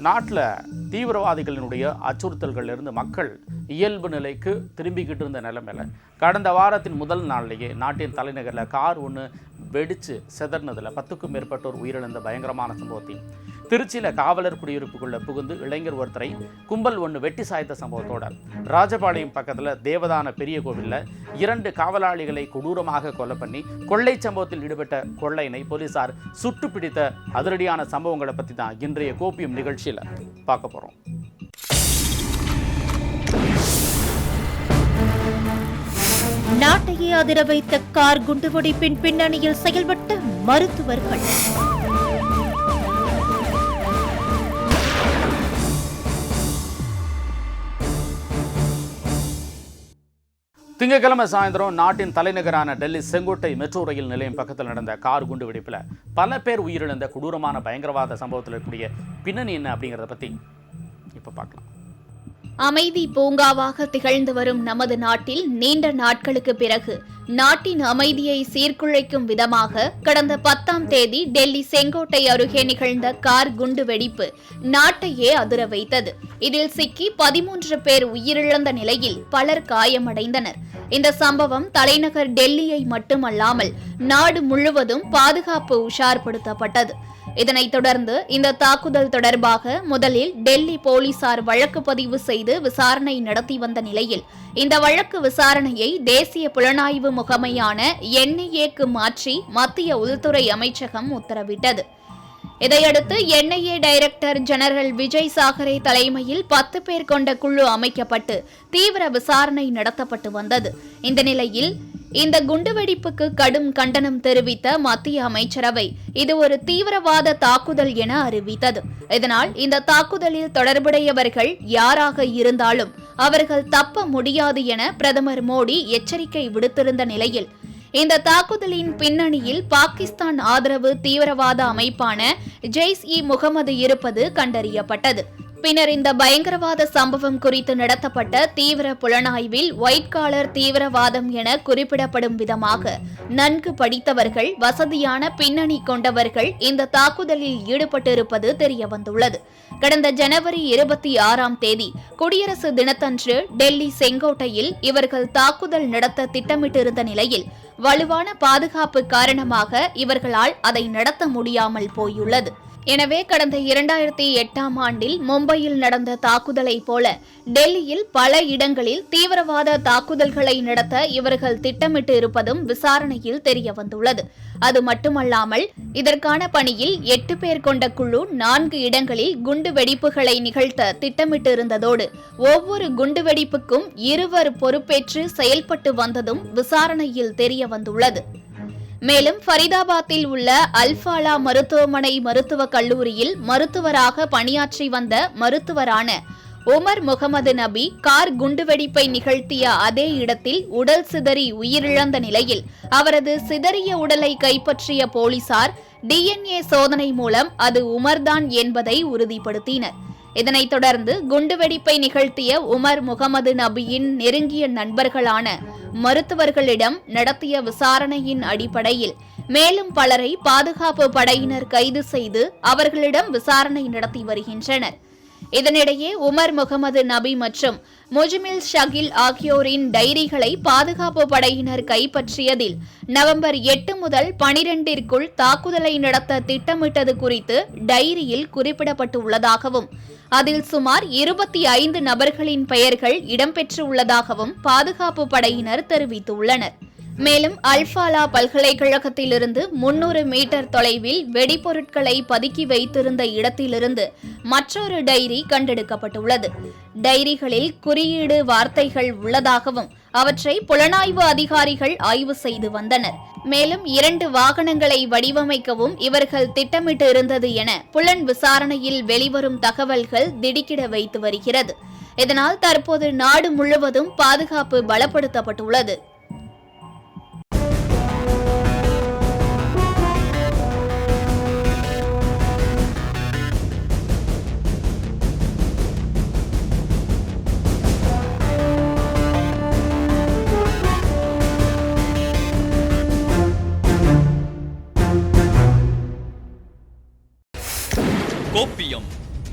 நாட்டில் தீவிரவாதிகளினுடைய அச்சுறுத்தல்கள்லேருந்து மக்கள் இயல்பு நிலைக்கு திரும்பிக்கிட்டு இருந்த நிலைமையில கடந்த வாரத்தின் முதல் நாள்லேயே நாட்டின் தலைநகரில் கார் ஒன்று வெடிச்சு செதறினதில் பத்துக்கும் மேற்பட்டோர் உயிரிழந்த பயங்கரமான சம்பவத்தையும் திருச்சியில் காவலர் குடியிருப்புக்குள்ள புகுந்து இளைஞர் ஒருத்தரை கும்பல் ஒன்று வெட்டி சாய்த்த சம்பவத்தோட ராஜபாளையம் பக்கத்தில் தேவதான பெரிய கோவிலில் இரண்டு காவலாளிகளை கொடூரமாக கொலை பண்ணி கொள்ளை சம்பவத்தில் ஈடுபட்ட கொள்ளையினை போலீசார் சுட்டு பிடித்த அதிரடியான சம்பவங்களை பற்றி தான் இன்றைய கோப்பியம் நிகழ்ச்சியில் பார்க்க போகிறோம் நாட்டையே அதிர வைத்த கார் குண்டுவெடிப்பின் பின்னணியில் செயல்பட்ட மருத்துவர்கள். திங்கட்கிழமை சாயந்தரம் நாட்டின் தலைநகரான டெல்லி செங்கோட்டை மெட்ரோ ரயில் நிலையம் பக்கத்தில் நடந்த கார் குண்டு வெடிப்பில் பல பேர் உயிரிழந்த கொடூரமான பயங்கரவாத சம்பவத்தில் இருக்கக்கூடிய பின்னணி என்ன அப்படிங்கிறத பற்றி இப்போ பார்க்கலாம். அமைதி பூங்காவாக திகழ்ந்து வரும் நமது நாட்டில் நீண்ட நாட்களுக்கு பிறகு நாட்டின் அமைதியை சீர்குலைக்கும் விதமாக கடந்த பத்தாம் தேதி டெல்லி செங்கோட்டை அருகே நிகழ்ந்த கார் குண்டு வெடிப்பு நாட்டையே அதிர வைத்தது. இதில் சிக்கி பதிமூன்று பேர் உயிரிழந்த நிலையில் பலர் காயமடைந்தனர். இந்த சம்பவம் தலைநகர் டெல்லியை மட்டுமல்லாமல் நாடு முழுவதும் பாதுகாப்பு உஷார்படுத்தப்பட்டது. இதனைத் தொடர்ந்து இந்த தாக்குதல் தொடர்பாக முதலில் டெல்லி போலீசார் வழக்கு பதிவு செய்து விசாரணை நடத்தி வந்த நிலையில் இந்த வழக்கு விசாரணையை தேசிய புலனாய்வு முகமையான என்ஐஏக்கு மாற்றி மத்திய உள்துறை அமைச்சகம் உத்தரவிட்டது. இதையடுத்து NIA director general Vijay Sakhare தலைமையில் பத்து பேர் கொண்ட குழு அமைக்கப்பட்டு தீவிர விசாரணை நடத்தப்பட்டு வந்தது. இந்த நிலையில் இந்த குண்டுவெடிப்புக்கு கடும் கண்டனம் தெரிவித்த மத்திய அமைச்சரவை இது ஒரு தீவிரவாத தாக்குதல் என அறிவித்தது. இதனால் இந்த தாக்குதலில் தொடர்புடையவர்கள் யாராக இருந்தாலும் அவர்கள் தப்ப முடியாது என பிரதமர் மோடி எச்சரிக்கை விடுத்திருந்த நிலையில் இந்த தாக்குதலின் பின்னணியில் பாகிஸ்தான் ஆதரவு தீவிரவாத அமைப்பான ஜெய்ஸ் இ முகமது இருப்பது கண்டறியப்பட்டது. பின்னர் இந்த பயங்கரவாத சம்பவம் குறித்து நடத்தப்பட்ட தீவிர புலனாய்வில் ஒயிட் காலர் தீவிரவாதம் என குறிப்பிடப்படும் விதமாக நன்கு படித்தவர்கள் வசதியான பின்னணி கொண்டவர்கள் இந்த தாக்குதலில் ஈடுபட்டிருப்பது தெரியவந்துள்ளது. கடந்த ஜனவரி இருபத்தி ஆறாம் தேதி குடியரசு தினத்தன்று டெல்லி செங்கோட்டையில் இவர்கள் தாக்குதல் நடத்த திட்டமிட்டிருந்த நிலையில் வலுவான பாதுகாப்பு காரணமாக இவர்களால் அதை நடத்த முடியாமல் போயுள்ளது. எனவே கடந்த இரண்டாயிரத்தி எட்டாம் ஆண்டில் மும்பையில் நடந்த தாக்குதலை போல டெல்லியில் பல இடங்களில் தீவிரவாத தாக்குதல்களை நடத்த இவர்கள் திட்டமிட்டு இருப்பதும் விசாரணையில் தெரியவந்துள்ளது. அது மட்டுமல்லாமல் இதற்கான பணியில் எட்டு பேர் கொண்ட குழு நான்கு இடங்களில் குண்டு வெடிப்புகளை நிகழ்த்த திட்டமிட்டிருந்ததோடு ஒவ்வொரு குண்டு வெடிப்புக்கும் இருவர் பொறுப்பேற்று செயல்பட்டு வந்ததும் விசாரணையில் தெரியவந்துள்ளது. மேலும் ஃபரிதாபாத்தில் உள்ள அல்ஃபாலா மருத்துவமனை மருத்துவக் கல்லூரியில் மருத்துவராக பணியாற்றி வந்த மருத்துவரான உமர் முகமது நபி கார் குண்டுவெடிப்பை நிகழ்த்திய அதே இடத்தில் உடல் சிதறி உயிரிழந்த நிலையில் அவரது சிதறிய உடலை கைப்பற்றிய போலீசார் டிஎன்ஏ சோதனை மூலம் அது உமர்தான் என்பதை உறுதிப்படுத்தினர். இதனைத் தொடர்ந்து குண்டுவெடிப்பை நிகழ்த்திய உமர் முகமது நபியின் நெருங்கிய நண்பர்களான மருத்துவர்களிடம் நடத்திய விசாரணையின் அடிப்படையில் மேலும் பலரை பாதுகாப்பு படையினர் கைது செய்து அவர்களிடம் விசாரணை நடத்தி வருகின்றனர். இதனிடையே உமர் முகமது நபி மற்றும் முஜ்மில் ஷகில் ஆகியோரின் டைரிகளை பாதுகாப்பு படையினர் கைப்பற்றியதில் நவம்பர் எட்டு முதல் பனிரெண்டிற்குள் தாக்குதலை நடத்த திட்டமிட்டது குறித்து டைரியில் குறிப்பிடப்பட்டுள்ளதாகவும் அதில் சுமார் இருபத்தி ஐந்து நபர்களின் பெயர்கள் இடம்பெற்றுள்ளதாகவும் பாதுகாப்பு படையினர் தெரிவித்துள்ளனர். மேலும் அல்ஃபாலா பல்கலைக்கழகத்திலிருந்து முன்னூறு மீட்டர் தொலைவில் வெடிபொருட்களை பதுக்கி வைத்திருந்த இடத்திலிருந்து மற்றொரு டைரி கண்டெடுக்கப்பட்டுள்ளது. டைரிகளில் குறியீடு வார்த்தைகள் உள்ளதாகவும் அவற்றை புலனாய்வு அதிகாரிகள் ஆய்வு செய்து வந்தனர். மேலும் இரண்டு வாகனங்களை வடிவமைக்கவும் இவர்கள் திட்டமிட்டு இருந்தது என புலன் விசாரணையில் வெளிவரும் தகவல்கள் திடுக்கிட வைத்து வருகிறது. இதனால் தற்போது நாடு முழுவதும் பாதுகாப்பு பலப்படுத்தப்பட்டுள்ளது.